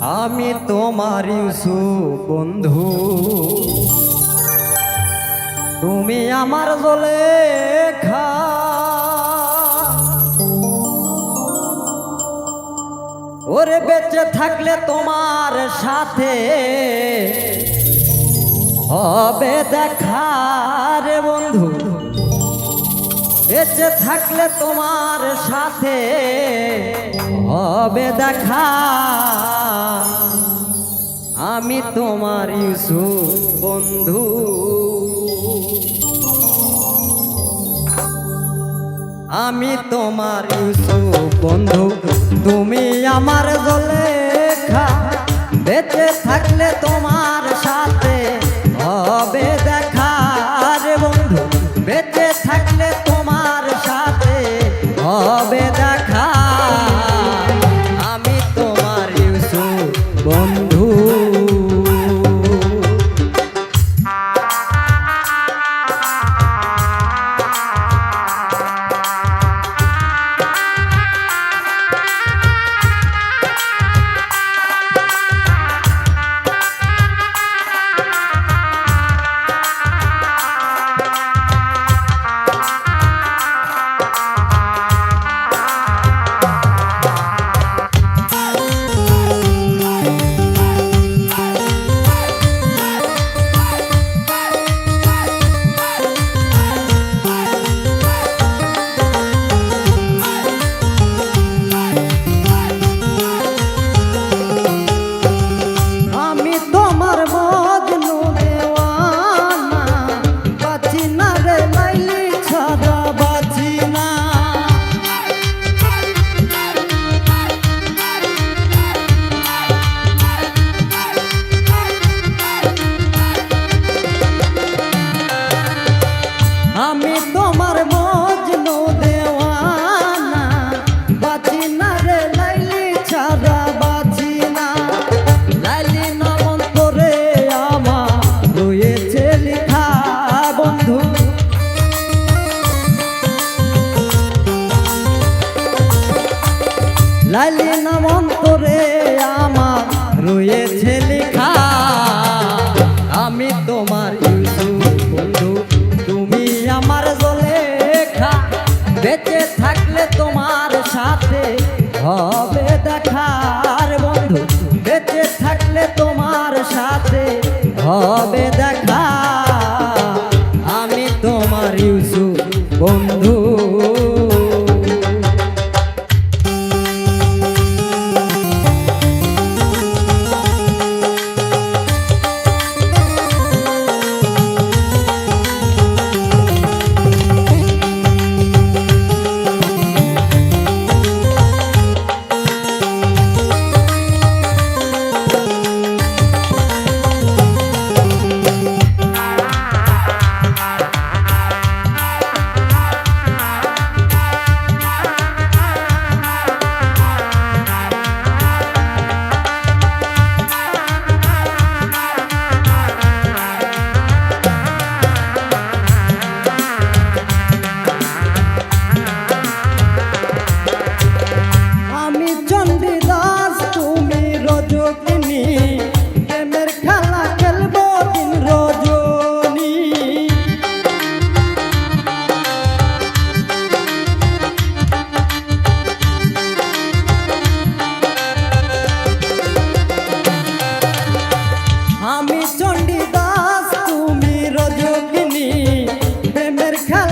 আমি তোমার ইউসু বন্ধু। তুমি আমার জলে খা। ওরে বেঁচে থাকলে তোমার সাথে হবে দেখা রে বন্ধু। বেঁচে থাকলে তোমার সাথে হবে দেখা। আমি তোমার ইউসু বন্ধু। আমি তোমার ইউসু বন্ধু। তুমি আমার জলেখা। বেঁচে থাকলে তোমার সাথে হবে দেখা রে বন্ধু। বেঁচে থাকলে তোমার হবে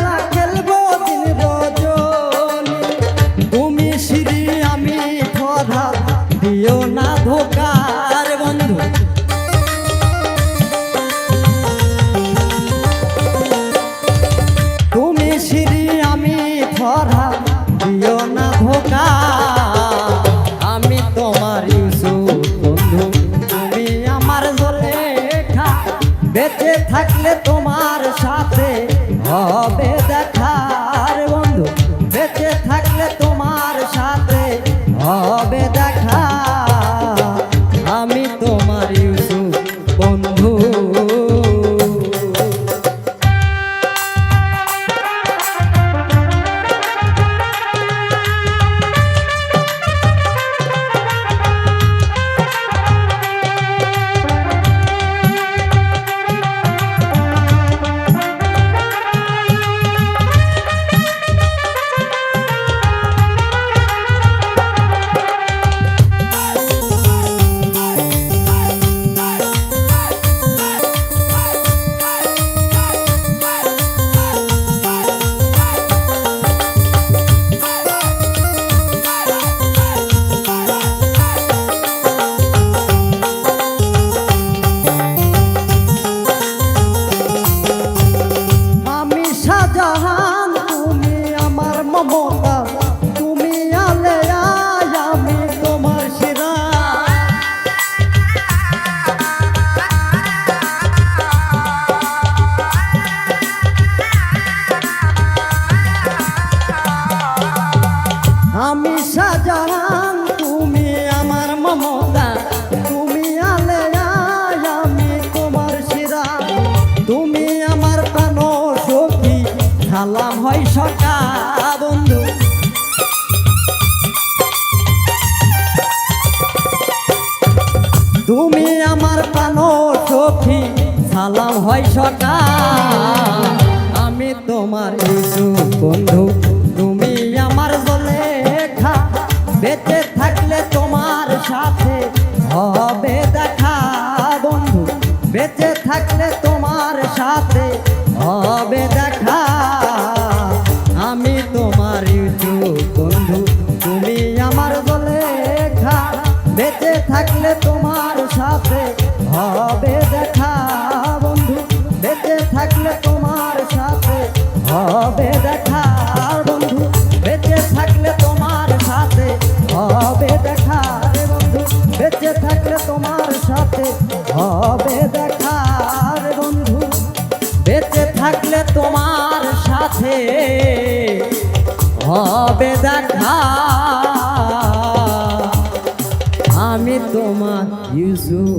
Aquela, aquela... তুমি আমার প্রাণ সখী, সালাম হয় সকা আমি তোমার ইসু বন্ধু, তুমি আমার জলেখা বেঁচে থাকলে তোমার সাথে হবে দেখা, বন্ধু। বেঁচে থাকলে তোমার সাথে হবে দেখা। আমি তোমার ইসু বন্ধু, তুমি আমার বেঁচে থাকলে তোমার সাথে হবে দেখা, বন্ধু। বেঁচে থাকলে তোমার সাথে হবে দেখা, বন্ধু। বেঁচে থাকলে তোমার সাথে হবে দেখা রে, বন্ধু। বেঁচে থাকলে তোমার সাথে হবে দেখা রে, বন্ধু। বেঁচে থাকলে তোমার সাথে হবে দেখা। আমি তোমার ইউসু বন্ধু